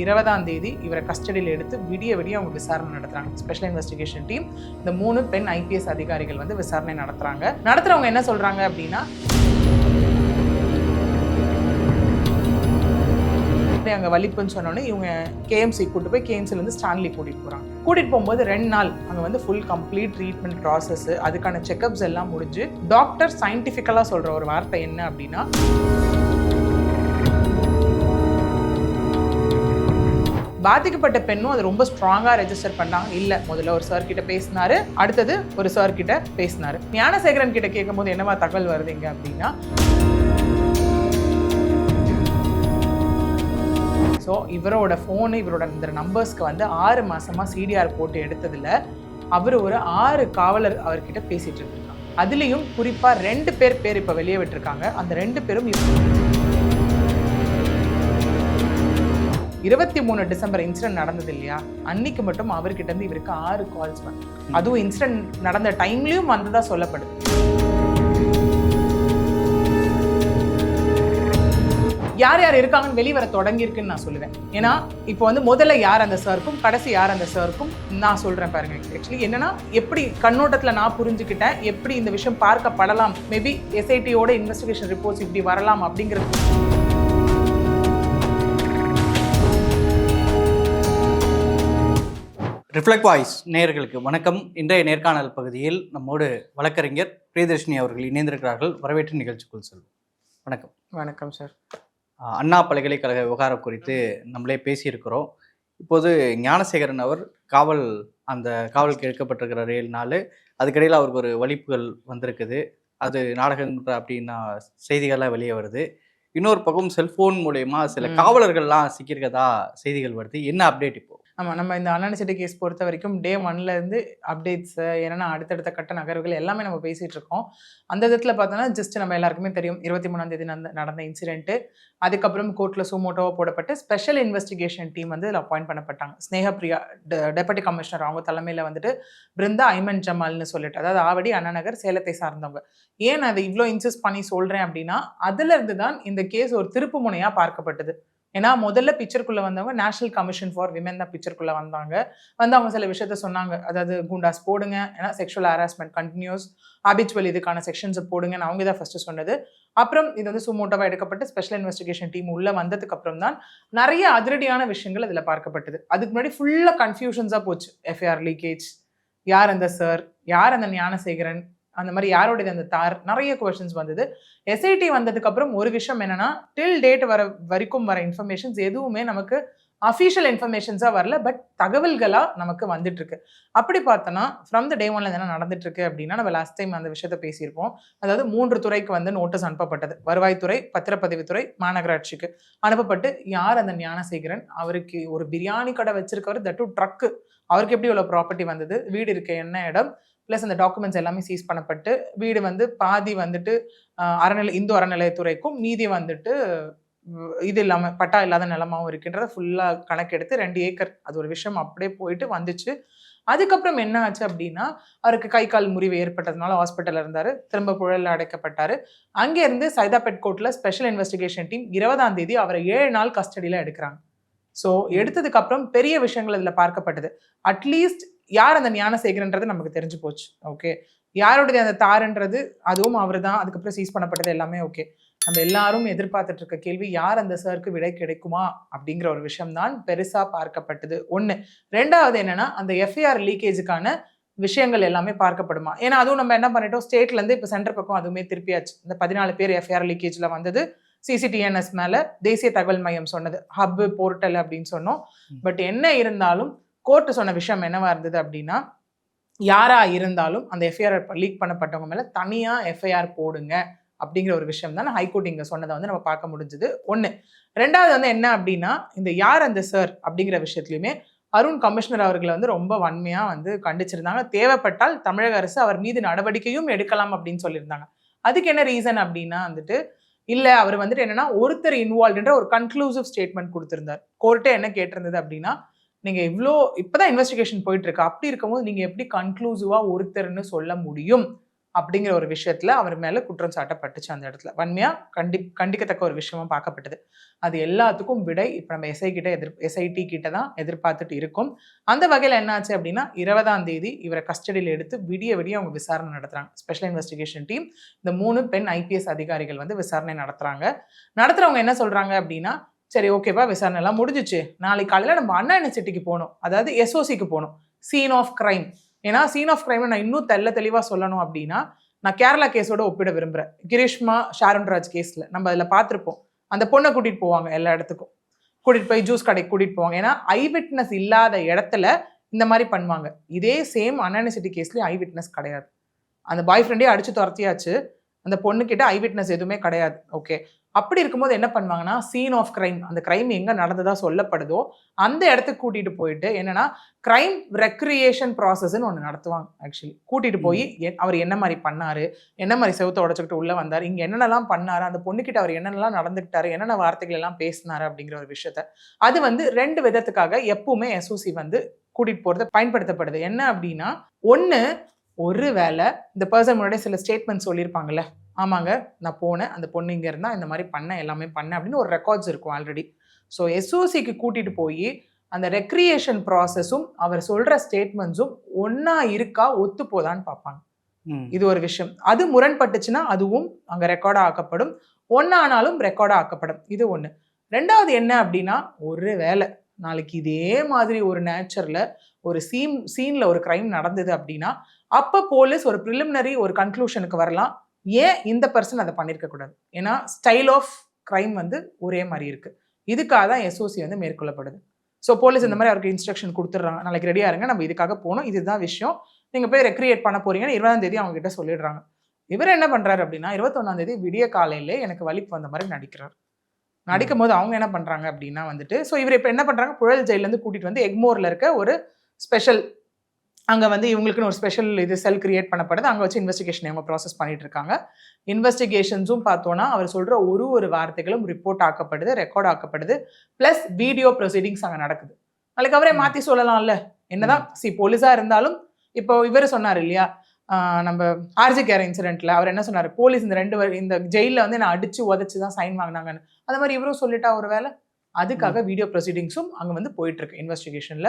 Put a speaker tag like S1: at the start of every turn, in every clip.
S1: இருபதாம் தேதி இவரை கஸ்டடியில் எடுத்து விடிய விடிய அவங்க விசாரணை நடத்துறாங்க. ஸ்பெஷல் இன்வெஸ்டிகேஷன் டீம் இந்த மூணு பெண் ஐபிஎஸ் அதிகாரிகள் வந்து விசாரணை நடத்துறாங்க. நடத்துறவங்க என்ன சொல்றாங்க அப்படின்னா அங்கே வலிப்புன்னு சொன்னோன்னே இவங்க கேஎம்சி கூட்டு போய் கேஎம்சில இருந்து ஸ்டான்லி கூட்டிட்டு போறாங்க. கூட்டிட்டு போகும்போது ரெண்டு நாள் அங்கே வந்து ஃபுல் கம்ப்ளீட் ட்ரீட்மெண்ட் ப்ராசஸ் அதுக்கான செக்கப்ஸ் எல்லாம் முடிஞ்சு டாக்டர் சயின்டிஃபிக்கலாக சொல்ற ஒரு வார்த்தை என்ன அப்படின்னா பாதிக்கப்பட்ட பெண்ணும் அது ரொம்ப ஸ்ட்ராங்காக ரெஜிஸ்டர் பண்ணாங்க. இல்லை முதல்ல ஒரு சார் கிட்ட பேசினாரு அடுத்தது ஒரு சார் கிட்ட பேசினாரு. ஞானசேகரன் கிட்ட கேட்கும்போது என்னவா தகவல் வருதுங்க அப்படின்னா? ஸோ இவரோட ஃபோனு இவரோட இந்த நம்பர்ஸ்க்கு வந்து ஆறு மாசமா சிடிஆர் போட்டு எடுத்ததுல அவர் ஒரு ஆறு காவலர் அவர்கிட்ட பேசிட்டு இருக்காங்க. அதுலேயும் குறிப்பாக ரெண்டு பேர் பேர் இப்போ வெளியே விட்டுருக்காங்க. அந்த ரெண்டு பேரும் இருபத்தி மூணு டிசம்பர் இன்சிடென்ட் நடந்தது இல்லையா? அன்னைக்கு மட்டும் அவர்கிட்ட இருந்து இவருக்கு ஆறு கால்ஸ் வந்து அதுவும் இன்சிடென்ட் நடந்த டைம்லயும் வந்ததா சொல்லப்படுது. யார் யார் இருக்காங்கன்னு வெளியே வர தொடங்கியிருக்குன்னு நான் சொல்லுவேன். ஏன்னா இப்போ வந்து முதல்ல யார் அந்த சாருக்கும் கடைசி யார் அந்த சாருக்கும் நான் சொல்றேன் பாருங்க. ஆக்சுவலி என்னன்னா எப்படி கண்ணோட்டத்துல நான் புரிஞ்சுக்கிட்டேன் எப்படி இந்த விஷயம் பார்க்கப்படலாம். மேபி எஸ்ஐடியோட இன்வெஸ்டிகேஷன் ரிப்போர்ட்ஸ் இப்படி வரலாம் அப்படிங்கிறது.
S2: ரிஃப்ளெக்ட் வாய்ஸ் நேயர்களுக்கு வணக்கம். இன்றைய நேர்காணல் பகுதியில் நம்மோடு வழக்கறிஞர் பிரியதர்ஷினி அவர்கள் இணைந்திருக்கிறார்கள். வரவேற்று நிகழ்ச்சிக்குள் செல்வோம். வணக்கம்.
S1: வணக்கம் சார்
S2: அண்ணா பல்கலைக்கழக விவகாரம் குறித்து நம்மளே பேசியிருக்கிறோம். இப்போது ஞானசேகரன் அவர் காவல் அந்த காவலுக்கு எடுக்கப்பட்டிருக்கிற ஏழு நாள் அதுக்கிடையில் அவருக்கு ஒரு வலிப்புகள் வந்திருக்குது. அது நாடகன்ற அப்படின்னா செய்திகள்லாம் வெளியே வருது. இன்னொரு பக்கம் செல்போன் மூலயமா சில. காவலர்கள்லாம் சிக்கியிருக்கதா செய்திகள் வருது. என்ன அப்டேட் இப்போ?
S1: ஆமாம் நம்ம இந்த அண்ணாநிச்சட்டி கேஸ் பொறுத்த வரைக்கும் டே ஒன்லேருந்து அப்டேட்ஸு என்னென்னா அடுத்தடுத்த கட்ட நகர்வுகள் எல்லாமே நம்ம பேசிகிட்டு இருக்கோம். அந்த இடத்துல பார்த்தோன்னா ஜஸ்ட் நம்ம எல்லாருக்குமே தெரியும் இருபத்தி மூணாம் தேதி நடந்த நடந்த அதுக்கப்புறம் கோர்ட்டில் சூமோட்டோவாக போடப்பட்டு ஸ்பெஷல் இன்வெஸ்டிகேஷன் டீம் வந்து இதில் அப்பாயிண்ட் பண்ணப்பட்டாங்க. ஸ்னேகப்பிரியா டெபுட்டி கமிஷனர் அவங்க தலைமையில் வந்துட்டு பிருந்தா ஐமன் ஜமால்னு சொல்லிட்டு அதாவது ஆவடி அண்ணாநகர் சேலத்தை சார்ந்தவங்க. ஏன் அதை இவ்வளோ இன்சிஸ்ட் பண்ணி சொல்கிறேன் அப்படின்னா அதுலேருந்து தான் இந்த கேஸ் ஒரு திருப்பு முனையாக பார்க்கப்பட்டது. ஏன்னா முதல்ல பிக்சருக்குள்ளே வந்தவங்க நேஷனல் கமிஷன் ஃபார் விமன் தான் பிக்சருக்குள்ளே வந்தாங்க. வந்து அவங்க சில விஷயத்த சொன்னாங்க. அதாவது குண்டாஸ் போடுங்க. ஏன்னா செக்ஷுவல் ஹராஸ்மெண்ட் கண்டினியூஸ் ஹாபிச்சுவல் இதுக்கான செக்ஷன்ஸை போடுங்கன்னு அவங்க தான் ஃபஸ்ட்டு சொன்னது. அப்புறம் இது வந்து சுமோட்டோவாக எடுக்கப்பட்டு ஸ்பெஷல் இன்வெஸ்டிகேஷன் டீம் உள்ளே வந்ததுக்கு அப்புறம் தான் நிறைய அதிரடியான விஷயங்கள் அதில் பார்க்கப்பட்டது. அதுக்கு முன்னாடி ஃபுல்லாக கன்ஃபியூஷன்ஸாக போச்சு. எஃப்ஐஆர் லீக்கேஜ் யார் அந்த சார் யார் அந்த ஞானசேகரன்? அந்த மாதிரி யாருடைய அந்த தார். நிறைய கொஷின்ஸ் வந்தது. எஸ்ஐடி வந்ததுக்கு அப்புறம் ஒரு விஷயம் என்னன்னா டில் டேட் வர வரைக்கும் வர இன்ஃபர்மேஷன்ஸ் எதுவுமே நமக்கு அஃபிஷியல் இன்ஃபர்மேஷன்ஸாக வரல பட் தகவல்களாக நமக்கு வந்துட்டு இருக்கு அப்படி பார்த்தோன்னா ஃப்ரம் த டே ஒன்ல என்ன நடந்துட்டு இருக்கு அப்படின்னா நம்ம லாஸ்ட் டைம் அந்த விஷயத்த பேசியிருப்போம். அதாவது மூன்று துறைக்கு வந்து நோட்டீஸ் அனுப்பப்பட்டது. வருவாய்த்துறை பத்திரப்பதிவுத்துறை மாநகராட்சிக்கு அனுப்பப்பட்டு யார் அந்த ஞானசேகரன்? அவருக்கு ஒரு பிரியாணி கடை வச்சிருக்கவர் தட்டு ட்ரக்கு அவருக்கு எப்படி இவ்வளோ ப்ராப்பர்ட்டி வந்தது? வீடு இருக்க என்ன இடம்? ப்ளஸ் அந்த டாக்குமெண்ட்ஸ் எல்லாமே சீஸ் பண்ணப்பட்டு வீடு வந்து பாதி வந்துட்டு அறநிலை இந்து அறநிலையத்துறைக்கும் மீதி வந்துட்டு இது இல்லாமல் பட்டா இல்லாத நிலமாவும் இருக்கின்றத ஃபுல்லாக கணக்கெடுத்து ரெண்டு ஏக்கர் அது ஒரு விஷயம் அப்படியே போயிட்டு வந்துச்சு. அதுக்கப்புறம் என்ன ஆச்சு அப்படின்னா அவருக்கு கை கால் முறிவு ஏற்பட்டதுனால ஹாஸ்பிட்டலில் இருந்தார். திரும்ப புழலில் அடைக்கப்பட்டார். அங்கேருந்து சைதாபேட் கோர்ட்டில் ஸ்பெஷல் இன்வெஸ்டிகேஷன் டீம் இருபதாம் தேதி அவரை ஏழு நாள் கஸ்டடியில் எடுக்கிறாங்க. ஸோ எடுத்ததுக்கப்புறம் பெரிய விஷயங்கள் இதில் பார்க்கப்பட்டது. அட்லீஸ்ட் யார் அந்த ஞானசேகரன்றது நமக்கு தெரிஞ்சு போச்சு. ஓகே யாருடைய அந்த தாருன்றது அதுவும் அவர் தான் அதுக்கப்புறம் சீஸ் பண்ணப்பட்டது எல்லாமே ஓகே நம்ம எல்லாரும் எதிர்பார்த்துட்டு இருக்க கேள்வி யார் அந்த சாருக்கு விடை கிடைக்குமா? அப்படிங்கிற ஒரு விஷயம் தான் பெருசா பார்க்கப்பட்டது. ஒண்ணு. ரெண்டாவது என்னன்னா அந்த எஃப்ஐஆர் லீக்கேஜுக்கான விஷயங்கள் எல்லாமே பார்க்கப்படுமா? ஏன்னா அதுவும் நம்ம என்ன பண்ணிட்டோம்? ஸ்டேட்ல இருந்து இப்போ சென்டர் பக்கம் அதுவுமே திருப்பியாச்சு. இந்த பதினாலு பேர் எஃப்ஐஆர் லீக்கேஜ்ல வந்தது. சிசிடிஎன்எஸ் மேல தேசிய தகவல் மையம் சொன்னது. ஹப் போர்ட்டல் அப்படின்னு சொன்னோம். பட் என்ன இருந்தாலும் கோர்ட்டு சொன்ன விஷயம் என்னவா இருந்தது அப்படின்னா யாரா இருந்தாலும் அந்த எஃப்ஐஆர் லீக் பண்ணப்பட்டவங்க மேலே தனியாக எஃப்ஐஆர் போடுங்க அப்படிங்கிற ஒரு விஷயம் தான் ஹைகோர்ட் இங்கே சொன்னதை வந்து நம்ம பார்க்க முடிஞ்சது. ஒன்று ரெண்டாவது வந்து என்ன அப்படின்னா இந்த யார் அந்த சார் அப்படிங்கிற விஷயத்துலையுமே அருண் கமிஷனர் அவர்களை வந்து ரொம்ப வன்மையாக வந்து கண்டிச்சிருந்தாங்க. தேவைப்பட்டால் தமிழக அரசு அவர் மீது நடவடிக்கையும் எடுக்கலாம் அப்படின்னு சொல்லியிருந்தாங்க. அதுக்கு என்ன ரீசன் அப்படின்னா வந்துட்டு இல்லை அவர் வந்துட்டு என்னன்னா ஒருத்தர் இன்வால்வ்ன்ற ஒரு கன்க்ளூசிவ் ஸ்டேட்மெண்ட் கொடுத்துருந்தார். கோர்ட்டே என்ன கேட்டிருந்தது அப்படின்னா நீங்கள் இவ்வளோ இப்பதான் இன்வெஸ்டிகேஷன் போயிட்டுருக்கு. அப்படி இருக்கும்போது நீங்கள் எப்படி கன்க்ளூசிவாக ஒருத்தர்னு சொல்ல முடியும்? அப்படிங்கிற ஒரு விஷயத்தில் அவர் மேலே குற்றம் சாட்டப்பட்டுச்சு அந்த இடத்துல. வன்மையாக கண்டி கண்டிக்கத்தக்க ஒரு விஷயமா பார்க்கப்பட்டது. அது எல்லாத்துக்கும் விடை இப்போ நம்ம எஸ்ஐ கிட்ட எதிர் எஸ்ஐடி கிட்ட தான் எதிர்பார்த்துட்டு இருக்கும். அந்த வகையில் என்னாச்சு அப்படின்னா இருபதாம் தேதி இவரை கஸ்டடியில் எடுத்து விடிய விடிய அவங்க விசாரணை நடத்துகிறாங்க ஸ்பெஷல் இன்வெஸ்டிகேஷன் டீம் இந்த மூணு பெண் ஐபிஎஸ் அதிகாரிகள் வந்து விசாரணை நடத்துகிறாங்க நடத்துகிறவங்க என்ன சொல்கிறாங்க அப்படின்னா சரி ஓகேவா விசாரணை எல்லாம் முடிஞ்சிச்சு. நாளைக்கு காலையில் நம்ம அண்ணா யூனிவர்சிட்டிக்கு போகணும். அதாவது எஸ்ஓசிக்கு போகணும். சீன் ஆஃப் கிரைம் ஏன்னா சீன் ஆஃப் கிரைம் நான் இன்னும் தெல்ல தெளிவாக சொல்லணும் அப்படின்னா நான் கேரளா கேஸோட ஒப்பிட விரும்புகிறேன் கிரீஷ்மா ஷாரன்ராஜ் கேஸில். நம்ம அதில் பார்த்துருப்போம். அந்த பொண்ணை கூட்டிகிட்டு போவாங்க எல்லா இடத்துக்கும். கூட்டிகிட்டு போய் ஜூஸ் கடைக்கு கூட்டிகிட்டு போவாங்க. ஏன்னா ஐ விட்னஸ் இல்லாத இடத்துல இந்த மாதிரி பண்ணுவாங்க. இதே சேம் அன்யூனிவர்சிட்டி கேஸ்லேயும் ஐ விட்னஸ் கிடையாது. அந்த பாய் ஃப்ரெண்டே அடிச்சு துரத்தியாச்சு. அந்த பொண்ணுக்கிட்ட ஐ விட்னஸ் எதுவுமே கிடையாது. ஓகே அப்படி இருக்கும்போது என்ன பண்ணுவாங்கன்னா சீன் ஆஃப் கிரைம் அந்த கிரைம் எங்க நடந்ததா சொல்லப்படுதோ அந்த இடத்துக்கு கூட்டிட்டு போயிட்டு என்னன்னா கிரைம் ரெக்ரியேஷன் ப்ராசஸ்ன்னு ஒன்று நடத்துவாங்க ஆக்சுவலி கூட்டிட்டு போய் அவர் என்ன மாதிரி பண்ணாரு என்ன மாதிரி செவுத்த உடச்சுக்கிட்டு உள்ள வந்தார் இங்க என்னென்னலாம் பண்ணாரு அந்த பொண்ணுக்கிட்ட அவர் என்னென்னலாம் நடந்துக்கிட்டாரு என்னென்ன வார்த்தைகள் எல்லாம் பேசினாரு அப்படிங்கிற ஒரு விஷயத்த அது வந்து ரெண்டு விதத்துக்காக எப்பவுமே எஸ்ஓசி வந்து கூட்டிட்டு போறது பயன்படுத்தப்படுது. என்ன அப்படின்னா ஒன்று ஒருவேளை இந்த பர்சன் முன்னாடி சில ஸ்டேட்மெண்ட் சொல்லியிருப்பாங்கல்ல ஆமாங்க நான் போனேன். அந்த பொண்ணு இங்கே இருந்தால் இந்த மாதிரி பண்ணேன் எல்லாமே பண்ணேன் அப்படின்னு ஒரு ரெக்கார்ட்ஸ் இருக்கும் ஆல்ரெடி ஸோ எஸ்ஓசிக்கு கூட்டிகிட்டு போய் அந்த ரெக்ரியேஷன் ப்ராசஸும் அவர் சொல்கிற ஸ்டேட்மெண்ட்ஸும் ஒன்றா இருக்கா ஒத்து போதான்னு பார்ப்பாங்க. இது ஒரு விஷயம். அது முரண்பட்டுச்சுன்னா அதுவும் அங்கே ரெக்கார்டாக ஆக்கப்படும். ஒன்றானாலும் ரெக்கார்டாக ஆக்கப்படும். இது ஒன்று ரெண்டாவது என்ன அப்படின்னா ஒரு வேளை நாளைக்கு இதே மாதிரி ஒரு நேச்சரில் ஒரு சீன் சீனில் ஒரு க்ரைம் நடந்தது அப்படின்னா அப்போ போலீஸ் ஒரு ப்ரிலிமினரி ஒரு கன்க்ளூஷனுக்கு வரலாம். ஏன் இந்த பர்சன் அதை பண்ணியிருக்க கூடாது? ஏன்னா ஸ்டைல் ஆஃப் க்ரைம் வந்து ஒரே மாதிரி இருக்கு. இதுக்காக தான் எஸ்ஓசி வந்து மேற்கொள்ளப்படுது. ஸோ போலீஸ் இந்த மாதிரி அவருக்கு இன்ஸ்ட்ரக்ஷன் கொடுத்துட்றாங்க. நாளைக்கு ரெடியாக இருங்க நம்ம இதுக்காக போகணும். இதுதான் விஷயம். நீங்கள் போய் ரெக்ரியேட் பண்ண போறீங்கன்னு இருபதாம் தேதி அவங்க கிட்ட சொல்லிடுறாங்க. இவர் என்ன பண்ணுறாரு அப்படின்னா இருபத்தொன்னாம் தேதி விடிய காலையிலே எனக்கு வலிப்பு வந்த மாதிரி நடிக்கிறார். நடிக்கும் போது அவங்க என்ன பண்ணுறாங்க அப்படின்னா வந்துட்டு ஸோ இவர் இப்போ என்ன பண்ணுறாங்க புழல் ஜெயிலேருந்து கூட்டிகிட்டு வந்து எக்மோரில் இருக்க ஒரு ஸ்பெஷல் அங்க வந்து இவங்களுக்குன்னு ஒரு ஸ்பெஷல் இது செல் கிரியேட் பண்ணப்படுது. அங்க வச்சு இன்வெஸ்டிகேஷன் இவங்க ப்ராசஸ் பண்ணிட்டு இருக்காங்க. இன்வெஸ்டிகேஷன்ஸும் பார்த்தோன்னா அவர் சொல்ற ஒரு ஒரு வார்த்தைகளும் ரிப்போர்ட் ஆக்கப்படுது ரெக்கார்ட் ஆக்கப்படுது. ப்ளஸ் வீடியோ ப்ரொசீடிங்ஸ் அங்க நடக்குது. நாளைக்கு அவரே
S2: ம்.
S1: மாத்தி சொல்லலாம்ல. என்னதான்? சி போலீஸா இருந்தாலும் இப்போ இவர் சொன்னார் இல்லையா? நம்ம ஆர்ஜி கேர் இன்சிடென்ட்ல அவர் என்ன சொன்னார்? போலீஸ் இந்த ரெண்டு இந்த ஜெயில வந்து நான் அடிச்சு உதச்சு தான் சைன் வாங்கினாங்கன்னு. அந்த மாதிரி இவரும் சொல்லிட்டா ஒரு வேலை அதுக்காக வீடியோ ப்ரொசீடிங்ஸும் அங்க வந்து போயிட்டு இருக்கு. இன்வெஸ்டிகேஷன்ல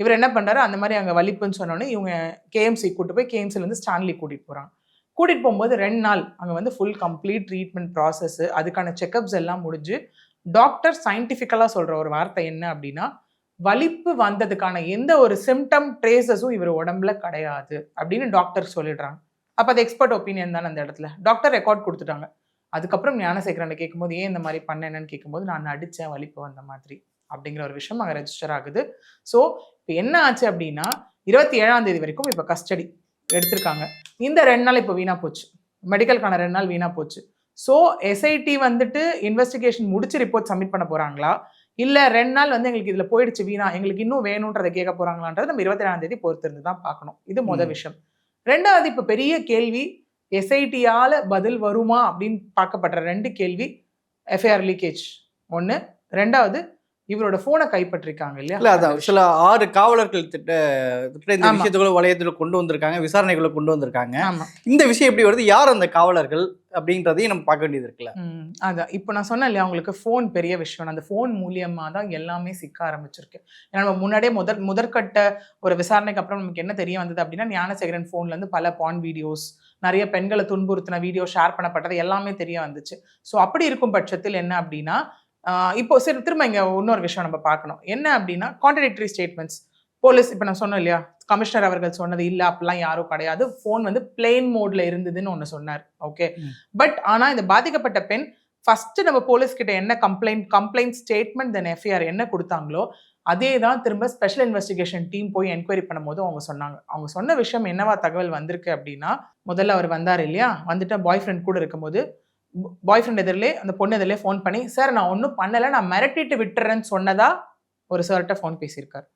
S1: இவர் என்ன பண்ணுறாரு அந்த மாதிரி அங்கே வலிப்புன்னு சொன்னோன்னே இவங்க கேஎம்சி கூட்டு போய் கேஎம்சிலேருந்து ஸ்டான்லி கூட்டிகிட்டு போகிறாங்க கூட்டிகிட்டு போகும்போது ரெண்டு நாள் அங்கே வந்து ஃபுல் கம்ப்ளீட் ட்ரீட்மெண்ட் ப்ராசஸ்ஸு அதுக்கான செக்கப்ஸ் எல்லாம் முடிஞ்சு டாக்டர் சயின்டிஃபிக்கலாக சொல்கிற ஒரு வார்த்தை என்ன அப்படின்னா வலிப்பு வந்ததுக்கான எந்த ஒரு சிம்டம் ட்ரேசஸும் இவர் உடம்புல கிடையாது அப்படின்னு டாக்டர் சொல்லிடுறாங்க. அப்போ அது எக்ஸ்பர்ட் ஒப்பீனியன் தானே அந்த இடத்துல. டாக்டர் ரெக்கார்ட் கொடுத்துட்டாங்க. அதுக்கப்புறம் ஞானசேகரனை கேட்கும்போது ஏன் இந்த மாதிரி பண்ணேன்னு கேட்கும்போது நான் நடித்தேன் வலிப்பு வந்த மாதிரி. அப்படிங்கிற ஒரு விஷயம் அங்கே ரெஜிஸ்டர் ஆகுது. ஸோ இப்போ என்ன ஆச்சு அப்படின்னா இருபத்தி ஏழாம் தேதி வரைக்கும் இப்போ கஸ்டடி எடுத்திருக்காங்க. இந்த ரெண்டு நாள் இப்போ வீணா போச்சு. மெடிக்கலுக்கான ரெண்டு நாள் வீணா போச்சு. ஸோ எஸ்ஐடி வந்துட்டு இன்வெஸ்டிகேஷன் முடிச்சு ரிப்போர்ட் சப்மிட் பண்ண போறாங்களா? இல்ல ரெண்டு நாள் வந்து எங்களுக்கு இதுல போயிடுச்சு வீணா எங்களுக்கு இன்னும் வேணுன்றதை கேட்க போறாங்களான்றது நம்ம இருபத்தி ஏழாம் தேதி பொறுத்து இருந்து தான் பார்க்கணும். இது முத
S2: ம்.
S1: விஷயம். ரெண்டாவது இப்ப பெரிய கேள்வி எஸ்ஐடியால பதில் வருமா அப்படின்னு பார்க்கப்படுற ரெண்டு கேள்வி எஃப்ஐஆர் லீக்கேஜ் ஒண்ணு. ரெண்டாவது இவரோட போனை கைப்பற்றிருக்காங்க இல்லையா?
S2: இல்ல அதான். சில ஆறு காவலர்கள் திட்ட திட்ட இந்த. விஷயத்துக்குள்ள வளையத்துல கொண்டு வந்திருக்காங்க விசாரணைக்குள்ள கொண்டு வந்திருக்காங்க. இந்த விஷயம் எப்படி வருது? யார் அந்த காவலர்கள் அப்படின்றதையும் நம்ம பார்க்க வேண்டியது இருக்குல்ல.
S1: அதான். இப்போ நான் சொன்னேன் இல்லையா உங்களுக்கு ஃபோன் பெரிய விஷயம். அந்த ஃபோன் மூலியமா தான் எல்லாமே சிக்க ஆரம்பிச்சிருக்கு. ஏன்னா நம்ம முன்னாடியே முதற் முதற்கட்ட ஒரு விசாரணைக்கு அப்புறம் நமக்கு என்ன தெரிய வந்தது அப்படின்னா ஞானசேகரன் ஃபோன்ல இருந்து பல பான் வீடியோஸ் நிறைய பெண்களை துன்புறுத்தின வீடியோ ஷேர் பண்ணப்பட்டது எல்லாமே தெரிய வந்துச்சு. ஸோ அப்படி இருக்கும் பட்சத்தில் என்ன அப்படின்னா இப்போ சரி திரும்ப இங்க இன்னொரு விஷயம் நம்ம பார்க்கணும். என்ன அப்படின்னா கான்ட்ரடிக்டரி ஸ்டேட்மெண்ட்ஸ் போலீஸ் இப்போ நான் சொன்னேன் இல்லையா கமிஷனர் அவர்கள் சொன்னது இல்லை அப்படிலாம் யாரும் கிடையாது. ஃபோன் வந்து பிளெயின் மோட்ல இருந்ததுன்னு ஒன்று சொன்னார். ஓகே. பட் ஆனா இந்த பாதிக்கப்பட்ட பெண் ஃபர்ஸ்ட் நம்ம போலீஸ் கிட்ட என்ன complaint complaint statement then FIR என்ன கொடுத்தாங்களோ அதே தான் திரும்ப ஸ்பெஷல் இன்வெஸ்டிகேஷன் டீம் போய் என்கொயரி பண்ணும்போது அவங்க சொன்னாங்க. அவங்க சொன்ன விஷயம் என்னவா தகவல் வந்திருக்கு அப்படின்னா முதல்ல அவர் வந்தார் இல்லையா வந்துட்டு பாய் ஃப்ரெண்ட் கூட இருக்கும்போது பாய் ஃப்ரெண்ட் எதிரிலே அந்த பொண்ணு எதிரிலே ஃபோன் பண்ணி சார் நான் ஒன்றும் பண்ணலை நான் மிரட்டிட்டு விட்டுறேன்னு சொன்னதா? ஒரு சார்கிட்ட ஃபோன் பேசியிருக்காரு.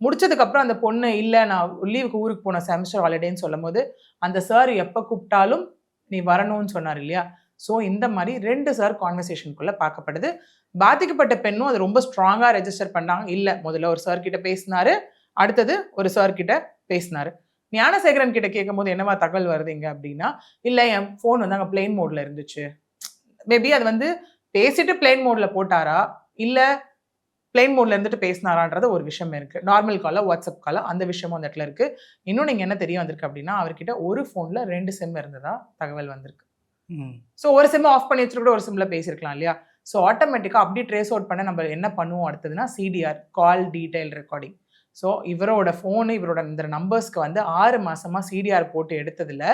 S1: முடிச்சதுக்கப்புறம் அந்த பொண்ணு இல்லை நான் லீவுக்கு ஊருக்கு போன செமஸ்டர் ஹாலிடேன்னு சொல்லும் போது அந்த சார் எப்போ கூப்பிட்டாலும் நீ வரணும்னு சொன்னார் இல்லையா? ஸோ இந்த மாதிரி ரெண்டு சார் கான்வர்சேஷனுக்குள்ளே பார்க்கப்படுது. பாதிக்கப்பட்ட பெண்ணும் அது ரொம்ப ஸ்ட்ராங்காக ரெஜிஸ்டர் பண்ணாங்க. இல்லை முதல்ல ஒரு சார் கிட்ட பேசினாரு. அடுத்தது ஒரு சார் கிட்ட பேசினாரு. ஞானசேகரன் கிட்ட கேட்கும்போது என்னவா தகவல் வருதுங்க அப்படின்னா இல்லை என் ஃபோன் வந்து அங்கே பிளெயின் மோட்ல இருந்துச்சு. மேபி அது வந்து பேசிட்டு பிளேன் மோட்ல போட்டாரா? இல்ல பிளேன் மோட்ல இருந்துட்டு பேசினாரான்றது ஒரு விஷயம் இருக்கு. நார்மல் கால வாட்ஸ்அப் கால அந்த விஷயமும் அந்த இடத்துல இருக்கு. இன்னும் நீங்க என்ன தெரிய வந்திருக்கு அப்படின்னா அவர்கிட்ட ஒரு ஃபோன்ல ரெண்டு சிம் இருந்ததா தகவல் வந்திருக்கு. ஸோ ஒரு சிம் ஆஃப் பண்ணி வச்சுட்டு கூட ஒரு சிம்ல பேசியிருக்கலாம் இல்லையா? ஸோ ஆட்டோமேட்டிக்காக அப்படி ட்ரேஸ் அவுட் பண்ண நம்ம என்ன பண்ணுவோம் அடுத்ததுன்னா CDR call detail recording so இவரோட ஃபோனு இவரோட இந்த நம்பர்ஸ்க்கு வந்து ஆறு மாசமா சிடிஆர் போட்டு எடுத்ததுல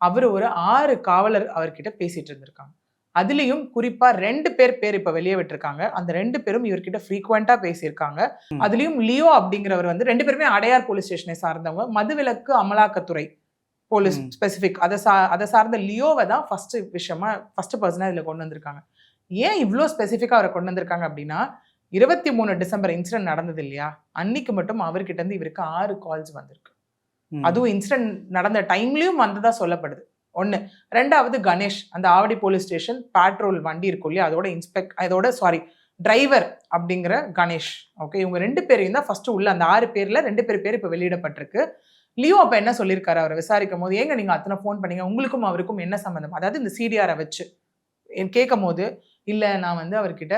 S1: அவர் ஒரு ஆறு காவலர் அவர்கிட்ட பேசிட்டு இருந்திருக்காங்க. அதுலயும் குறிப்பா ரெண்டு பேர் பேர் இப்ப வெளியே விட்டிருக்காங்க. அந்த ரெண்டு பேரும் இவர்கிட்ட ஃப்ரீக்வெண்டா பேசியிருக்காங்க. அதுலயும் லியோ அப்படிங்கிறவர் வந்து ரெண்டு பேருமே அடையார் போலீஸ் ஸ்டேஷனை சார்ந்தவங்க. மதுவிலக்கு அமலாக்கத்துறை போலீஸ்
S2: ம்.
S1: ஸ்பெசிஃபிக் அதை சா அதை சார்ந்த லியோவை தான் ஃபர்ஸ்ட் விஷயமா ஃபர்ஸ்ட் பர்சனாக இதில் கொண்டு வந்திருக்காங்க. ஏன் இவ்வளோ ஸ்பெசிஃபிக்காக அவரை கொண்டு வந்திருக்காங்க அப்படின்னா இருபத்தி மூணு டிசம்பர் இன்சிடென்ட் நடந்தது இல்லையா? அன்னைக்கு மட்டும் அவர்கிட்ட இருந்து இவருக்கு ஆறு கால்ஸ் வந்திருக்கு. அதுவும் இன்சிடென்ட் நடந்த டைம்லயும் வந்ததா சொல்லப்படுது. ஒன்று ரெண்டாவது கணேஷ் அந்த ஆவடி போலீஸ் ஸ்டேஷன் பேட்ரோல் வண்டி இருக்கும் இல்லையா? அதோட இன்ஸ்பெக்ட் அதோட சாரி டிரைவர் அப்படிங்கிற கணேஷ். ஓகே இவங்க ரெண்டு பேரையும் தான் ஃபஸ்ட்டு உள்ள அந்த ஆறு பேரில் ரெண்டு பேர் பேர் இப்போ வெளியிடப்பட்டிருக்கு. லியோ அப்போ என்ன சொல்லியிருக்காரு? அவரை விசாரிக்கும் போது ஏங்க நீங்கள் அத்தனை ஃபோன் பண்ணீங்க? உங்களுக்கும் அவருக்கும் என்ன சம்மந்தம் அதாவது இந்த சிடிஆரை வச்சு. கேட்கும் போது இல்லை நான் வந்து அவர்கிட்ட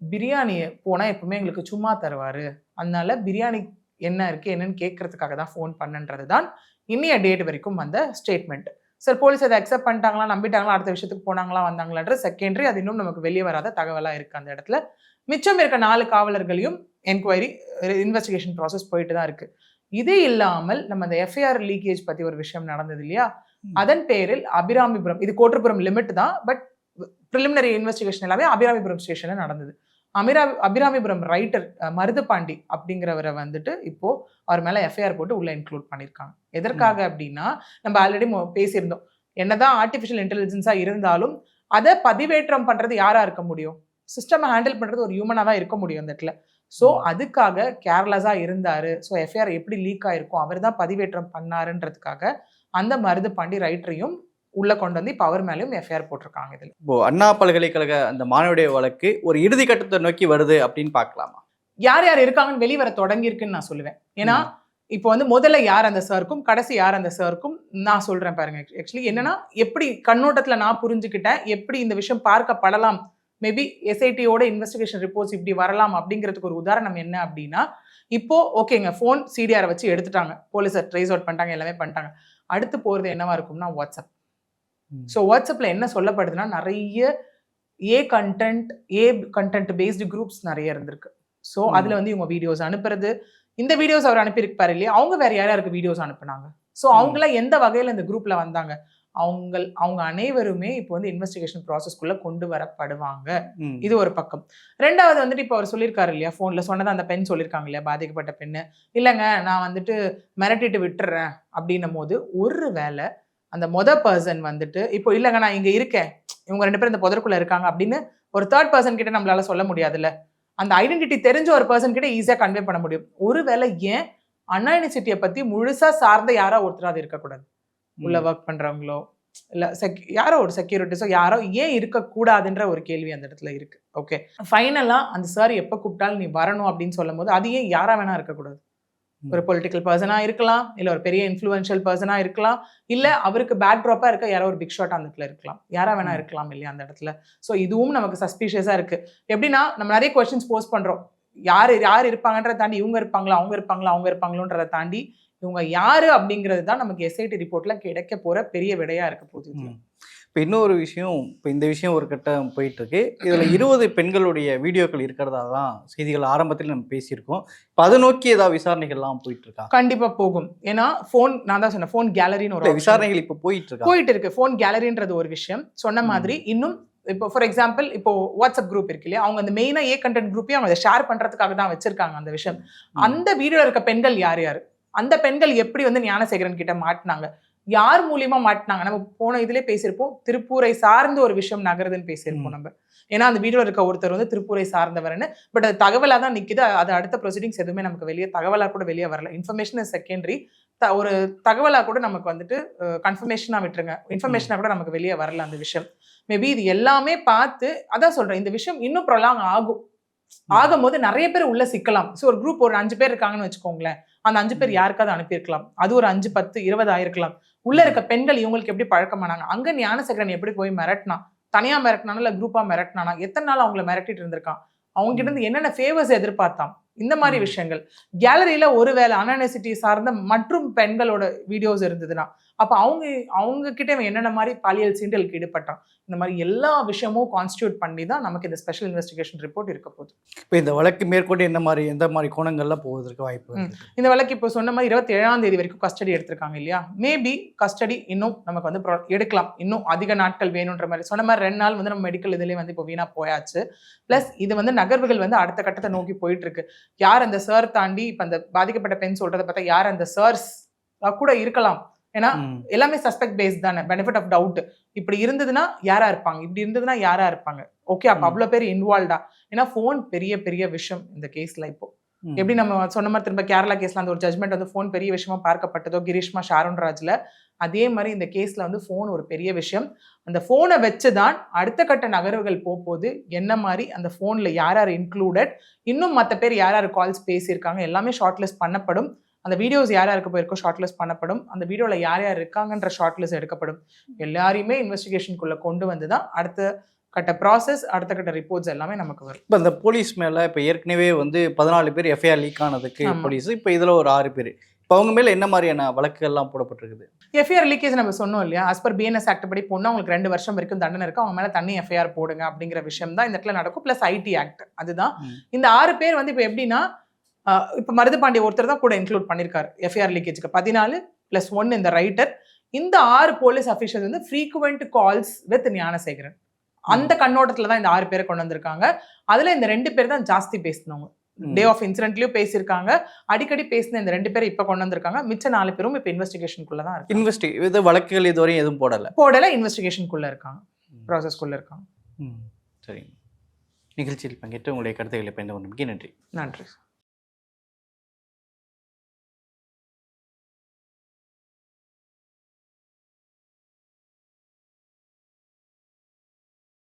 S1: பிரியாணி போனால் எப்பவுமே எங்களுக்கு சும்மா தருவார். அதனால பிரியாணி என்ன இருக்குது என்னன்னு கேட்கறதுக்காக தான் ஃபோன் பண்ணன்றது தான் இன்னைய டேட் வரைக்கும் வந்த ஸ்டேட்மெண்ட் சார் போலீஸ் அதை அக்செப்ட் பண்ணிட்டாங்களா நம்பிட்டாங்களா அடுத்த விஷயத்துக்கு போனாங்களா வந்தாங்களான்ற செகண்டரி அது இன்னும் நமக்கு வெளியே வராத தகவலா இருக்கு அந்த இடத்துல. மிச்சம் இருக்க நாலு காவலர்களையும் என்கொயரி இன்வெஸ்டிகேஷன் ப்ராசஸ் போயிட்டு தான் இருக்கு. இது இல்லாமல் நம்ம அந்த எஃப்ஐஆர் லீக்கேஜ் பத்தி ஒரு விஷயம் நடந்தது இல்லையா. அதன் பேரில் அபிராமிபுரம் இது கோட்டப்புரம் லிமிட் தான் பட் ப்ரிலிமினரி இன்வெஸ்டிகேஷன் எல்லாமே அபிராமிபுரம் ஸ்டேஷன்ல நடந்தது. அமிரா அபிராமிபுரம் ரைட்டர் மருதுபாண்டி அப்படிங்கிறவரை வந்துட்டு இப்போ அவர் மேல எஃப்ஐஆர் போட்டு உள்ள இன்க்ளூட் பண்ணியிருக்காங்க எதற்காக அப்படின்னா நம்ம ஆல்ரெடி பேசியிருந்தோம். என்னதான் ஆர்டிஃபிஷியல் இன்டெலிஜென்ஸா இருந்தாலும் அதை பதிவேற்றம் பண்றது யாரா இருக்க முடியும்? சிஸ்டம் ஹேண்டில் பண்றது ஒரு ஹியூமனா தான் இருக்க முடியும் அந்த இடத்துல. ஸோ. அதுக்காக கேர்லெஸ்ஸா இருந்தாரு. ஸோ எஃப்ஐஆர் எப்படி லீக் ஆயிருக்கும்? அவர் தான் பதிவேற்றம் பண்ணாருன்றதுக்காக அந்த மருது பாண்டி ரைட்டரையும் உள்ள கொண்டு வந்து இப்போ அவர் மேலேயும் எஃப்ஐஆர் போட்டிருக்காங்க இதுல.
S2: இப்போ அண்ணா பல்கலைக்கழக அந்த மாணவருடைய வழக்கு ஒரு இறுதி கட்டத்தை நோக்கி வருது அப்படின்னு பார்க்கலாமா?
S1: யார் யார் இருக்காங்கன்னு வெளிவர தொடங்கியிருக்குன்னு நான் சொல்லுவேன். ஏன்னா இப்போ வந்து முதல்ல யார் அந்த சாருக்கும் கடைசி யார் அந்த சாருக்கும் நான் சொல்றேன் பாருங்க. ஆக்சுவலி என்னன்னா எப்படி கண்ணோட்டத்துல நான் புரிஞ்சுக்கிட்டேன் எப்படி இந்த விஷயம் பார்க்கப்படலாம்? மேபி எஸ்ஐடியோட இன்வெஸ்டிகேஷன் ரிப்போர்ட்ஸ் இப்படி வரலாம் அப்படிங்கிறதுக்கு ஒரு உதாரணம் என்ன அப்படின்னா இப்போ ஓகேங்க ஃபோன் சிடிஆரை வச்சு எடுத்துட்டாங்க. போலீஸை ட்ரேஸ் அவுட் பண்ணிட்டாங்க எல்லாமே பண்ணிட்டாங்க. அடுத்து போறது என்னவா இருக்கும்னா வாட்ஸ்அப். ஸோ வாட்ஸ்அப்ல என்ன சொல்லப்படுதுன்னா நிறைய A content A content based groups நிறைய இருந்திருக்கு. ஸோ. அதுல வந்து இவங்க வீடியோஸ் அனுப்புறது. இந்த வீடியோஸ் அவர் அனுப்பியிருப்பாரு இல்லையா? அவங்க வேற யார் யாருக்கு வீடியோஸ் அனுப்புனாங்க? ஸோ. அவங்களாம் எந்த வகையில இந்த குரூப்ல வந்தாங்க? அவங்க அவங்க அனைவருமே இப்போ வந்து இன்வெஸ்டிகேஷன் ப்ராசஸ்க்குள்ள கொண்டு வரப்படுவாங்க. இது ஒரு பக்கம். ரெண்டாவது வந்துட்டு இப்போ அவர் சொல்லியிருக்காரு இல்லையா? ஃபோன்ல சொன்னது அந்த பெண் சொல்லியிருக்காங்க இல்லையா? பாதிக்கப்பட்ட பெண்ணு. இல்லைங்க நான் வந்துட்டு மிரட்டிட்டு விட்டுறேன் அப்படின்னும் போது ஒரு வேளை அந்த மொத பர்சன் வந்துட்டு இப்போ இல்லைங்க நான் இங்க இருக்கேன். இவங்க ரெண்டு பேரும் இந்த புதருக்குள்ள இருக்காங்க அப்படின்னு ஒரு தேர்ட் பர்சன் கிட்ட நம்மளால சொல்ல முடியாதுல்ல. அந்த ஐடென்டிட்டி தெரிஞ்ச ஒரு பர்சன் கிட்ட ஈஸியா கன்வே பண்ண முடியும். ஒருவேளை ஏன் அண்ணா யூனிவர்சிட்டியை பத்தி முழுசா சார்ந்த யாரோ ஒருத்தர் அது இருக்கக்கூடாது? உள்ள ஒர்க் பண்றவங்களோ இல்ல செக் யாரோ ஒரு செக்யூரிட்டிஸோ யாரோ ஏன் இருக்கக்கூடாதுன்ற ஒரு கேள்வி அந்த இடத்துல இருக்கு. ஓகே ஃபைனலா அந்த சார் எப்ப கூப்பிட்டாலும் நீ வரணும் அப்படின்னு சொல்லும் போது அது ஏன் யாரா வேணா இருக்கக்கூடாது. ஒரு பொலிட்டிக்கல் பர்சனா இருக்கலாம் இல்ல ஒரு பெரிய இன்ஃப்ளூயன்ஷியல் பர்சனா இருக்கலாம் இல்ல அவருக்கு பேக் ட்ராப்பா இருக்க யாரோ ஒரு பிக் ஷாட் அந்த இடத்துல இருக்கலாம். யாரா வேணா. இருக்கலாம் இல்லையா அந்த இடத்துல. ஸோ இதுவும் நமக்கு சஸ்பீஷியஸா இருக்கு. எப்படின்னா நம்ம நிறைய கொஸ்டின்ஸ் போஸ்ட் பண்றோம். யார் யார் இருப்பாங்கன்றதை தாண்டி இவங்க இருப்பாங்களா அவங்க இருப்பாங்களா அவங்க இருப்பாங்களோன்றதை தாண்டி இவங்க யாரு அப்படிங்கிறது தான் நமக்கு எஸ்ஐடி ரிப்போர்ட்ல கிடைக்க போற பெரிய விடையா இருக்க போகுது.
S2: இப்போ இன்னொரு விஷயம் இப்போ இந்த விஷயம் ஒரு கட்டம் போயிட்டு இருக்கு இதுல இருபது பெண்களுடைய வீடியோக்கள் இருக்கிறதா தான் செய்திகள் ஆரம்பத்தில் நம்ம பேசியிருக்கோம். இப்போ அதை நோக்கி ஏதாவது விசாரணைகள்லாம் போயிட்டு இருக்கா
S1: கண்டிப்பா போகும். ஏன்னா ஃபோன் நான் தான் சொன்னேன் ஃபோன் கேலரின்னு ஒரு
S2: விசாரணைகள் இப்போ போயிட்டு இருக்கா
S1: போயிட்டு இருக்கு ஃபோன் கேலரின்றது ஒரு விஷயம். சொன்ன. மாதிரி இன்னும் இப்போ ஃபார் எக்ஸாம்பிள் இப்போ வாட்ஸ்அப் குரூப் இருக்கு இல்லையா? அவங்க அந்த மெயினா ஏ கண்டென்ட் குரூப்பையும் அவங்க ஷேர் பண்றதுக்காக தான் வச்சிருக்காங்க அந்த விஷயம். அந்த வீடியோல இருக்க பெண்கள் யார் யாரு? அந்த பெண்கள் எப்படி வந்து ஞானசேகரன் கிட்ட மாட்டினாங்க? யார் மூலியமா மாட்டினாங்க? நம்ம போன இதுல பேசியிருப்போம். திருப்பூரை சார்ந்த ஒரு விஷயம் நகருதுன்னு பேசியிருப்போம். நம்ம. ஏன்னா அந்த வீடியோல இருக்க ஒருத்தர் வந்து திருப்பூரை சார்ந்தவர்னு. பட் அது தகவலா தான் நிக்குது. அது அடுத்த ப்ரொசீடிங்ஸ் எதுவுமே நமக்கு வெளியே தகவலா கூட வெளியே வரல. இன்ஃபர்மேஷன் இஸ் செகண்டரி ஒரு தகவலா கூட நமக்கு வந்துட்டு கன்ஃபர்மேஷனா விட்டுருங்க. இன்ஃபர்மேஷனா கூட நமக்கு வெளியே வரல அந்த விஷயம். மேபி இது எல்லாமே பார்த்து அதான் சொல்றேன் இந்த விஷயம் இன்னும் ப்ரொலாங் ஆகும். ஆகும்போது நிறைய பேர் உள்ள சிக்கலாம். ஸோ ஒரு குரூப் ஒரு அஞ்சு பேர் இருக்காங்கன்னு வச்சுக்கோங்களேன். அந்த அஞ்சு பேர் யாருக்காவது அனுப்பியிருக்கலாம். அது ஒரு அஞ்சு பத்து இருபது ஆயிருக்கலாம். உள்ள இருக்க பெண்கள் இவங்களுக்கு எப்படி பழக்கமானாங்க? அங்க ஞானசேகரன் எப்படி போய் மிரட்டினா? தனியா மிரட்டினானா இல்ல குரூப்பா மிரட்டினானா? எத்தனை நாள் அவங்கள மிரட்டிட்டு இருந்திருக்கான்? அவங்க கிட்ட இருந்து என்னென்ன ஃபேவர்ஸ் எதிர்பார்த்தான்? இந்த மாதிரி. விஷயங்கள். கேலரியில ஒருவேளை அனானசிட்டி சார்ந்த மற்றும் பெண்களோட வீடியோஸ் இருந்ததுன்னா அப்ப அவங்க அவங்க கிட்ட இவன் என்னென்ன மாதிரி பாலியல் சீண்டலுக்கு ஈடுபட்டான்? இந்த மாதிரி எல்லா விஷயமும் கான்ஸ்டியூட் பண்ணி தான் நமக்கு இந்த ஸ்பெஷல் இன்வெஸ்டிகேஷன் ரிப்போர்ட் இருக்க போகுது.
S2: இப்போ இந்த வழக்கு மேற்கொண்டு என்ன மாதிரி எந்த மாதிரி கோணங்கள்லாம் போவதற்கு வாய்ப்பு?
S1: இந்த வழக்கு இப்போ சொன்ன மாதிரி இருபத்தி ஏழாம் தேதி வரைக்கும் கஸ்டடி எடுத்திருக்காங்க இல்லையா? மேபி கஸ்டடி இன்னும் நமக்கு வந்து எடுக்கலாம். இன்னும் அதிக நாட்கள் வேணுன்ற மாதிரி. சொன்ன மாதிரி ரெண்டு நாள் வந்து நம்ம மெடிக்கல் இதுலேயே வந்து இப்போ வீணா போயாச்சு. ப்ளஸ் இது வந்து நகர்வுகள் வந்து அடுத்த கட்டத்தை நோக்கி போயிட்டு இருக்கு யார் அந்த சார் தாண்டி இப்போ அந்த பாதிக்கப்பட்ட பெண் சொல்றதை பார்த்தா யார் அந்த சர்ஸ் கூட இருக்கலாம். ஏன்னா. எல்லாமே சஸ்பெக்ட் பேஸ் தானே. பெனிஃபிட் ஆஃப் டவுட் இப்படி இருந்ததுன்னா யாரா இருப்பாங்க? இப்படி இருந்ததுன்னா யாரா இருப்பாங்க? ஓகே அப்ப. அவ்வளவு பேர் இன்வால்வ்டா ஏன்னா ஃபோன் பெரிய பெரிய விஷயம் இந்த கேஸ்ல இப்போ. எப்படி நம்ம சொன்ன மாதிரி திரும்ப கேரளா கேஸ்ல அந்த ஒரு ஜட்மெண்ட் வந்து ஃபோன் பெரிய விஷயமா பார்க்கப்பட்டதோ கிரீஷ்மா ஷாரோன் ராஜ்ல அதே மாதிரி இந்த கேஸ்ல வந்து ஃபோன் ஒரு பெரிய விஷயம். அந்த ஃபோனை வச்சு தான் அடுத்த கட்ட நகர்வுகள் போகும்போது என்ன மாதிரி அந்த ஃபோன்ல யார் யார் இன்க்ளூடட் இன்னும் மற்ற பேர் யார் யார் கால்ஸ் பேசியிருக்காங்க? எல்லாமே ஷார்ட் லிஸ்ட் பண்ணப்படும். அந்த வீடியோஸ் யார் யாருக்கு போயிருக்கோ ஷார்ட் லிஸ்ட் பண்ணப்படும். அந்த வீடியோவில் யார் யார் இருக்காங்கன்ற ஷார்ட் லிஸ்ட் எடுக்கப்படும். எல்லாரையுமே இன்வெஸ்டிகேஷனுக்குள்ள கொண்டு வந்து தான் அடுத்த கட்ட ப்ராசஸ் அடுத்த கட்ட ரிப்போர்ட்ஸ் எல்லாமே நமக்கு வரும்.
S2: இப்போ இந்த போலீஸ் மேல இப்போ ஏற்கனவே வந்து பதினாலு பேர் எஃப்ஐஆர் லீக் ஆனதுக்கு. போலீஸ் இப்போ இதுல ஒரு ஆறு பேர். இப்போ அவங்க மேல என்ன மாதிரியான வழக்குகள்லாம் போடப்பட்டிருக்குது?
S1: எஃப்ஐஆர் லீக்கேஜ் நம்ம சொன்னோம் இல்லையா? Per பிஎன்எஸ் ஆக்ட் படி போனால் உங்களுக்கு ரெண்டு வருஷம் வரைக்கும் தண்டனை இருக்கு. அவங்க மேல தண்ணி எஃப்ஐஆர் போடுங்க அப்படிங்கிற விஷயம் தான் இந்த இடத்துல நடக்கும். ப்ளஸ் ஐடி ஆக்ட் அதுதான். இந்த ஆறு பேர் வந்து இப்போ எப்படின்னா இப்ப மருதுபாண்டி ஒருத்தர் தான் கூட இன்க்ளூட் பண்ணியிருக்காரு எஃப்ஐஆர் லீக்கேஜ்க்கு பதினாலு ப்ளஸ் ஒன் இந்த ரைட்டர் இந்த ஆறு போலீஸ் அஃபீஷியல்ஸ் வந்து ஃப்ரீக்குவெண்ட் கால்ஸ் வித் ஞானசேகரன். அந்த கண்ணோட்டத்துல தான் இந்த ஆறு பேரை கொண்டு வந்திருக்காங்க. அதுல இந்த ரெண்டு பேர் தான் ஜாஸ்தி பேசினவங்க. டே ஆஃப் இன்சிடென்ட்லயும் பேசியிருக்காங்க. அடிக்கடி பேசின இந்த ரெண்டு பேரை இப்ப கொண்டு வந்திருக்காங்க. மிச்ச நாலு பேரும் இப்ப இன்வெஸ்டிகேஷனுக்குள்ள தான் இருக்கு
S2: இன்வெஸ்டி இது வழக்குகள் இதுவரையும் எதுவும் போடல?
S1: போடல இன்வெஸ்டிகேஷனுக்குள்ள இருக்காங்க. ப்ராசஸ்க்குள்ள இருக்காங்க.
S2: ம். சரி நிகழ்ச்சியில் பங்கேற்று உங்களுடைய கருத்துக்களை பயந்து கொண்டமைக்கு நன்றி.
S1: நன்றி.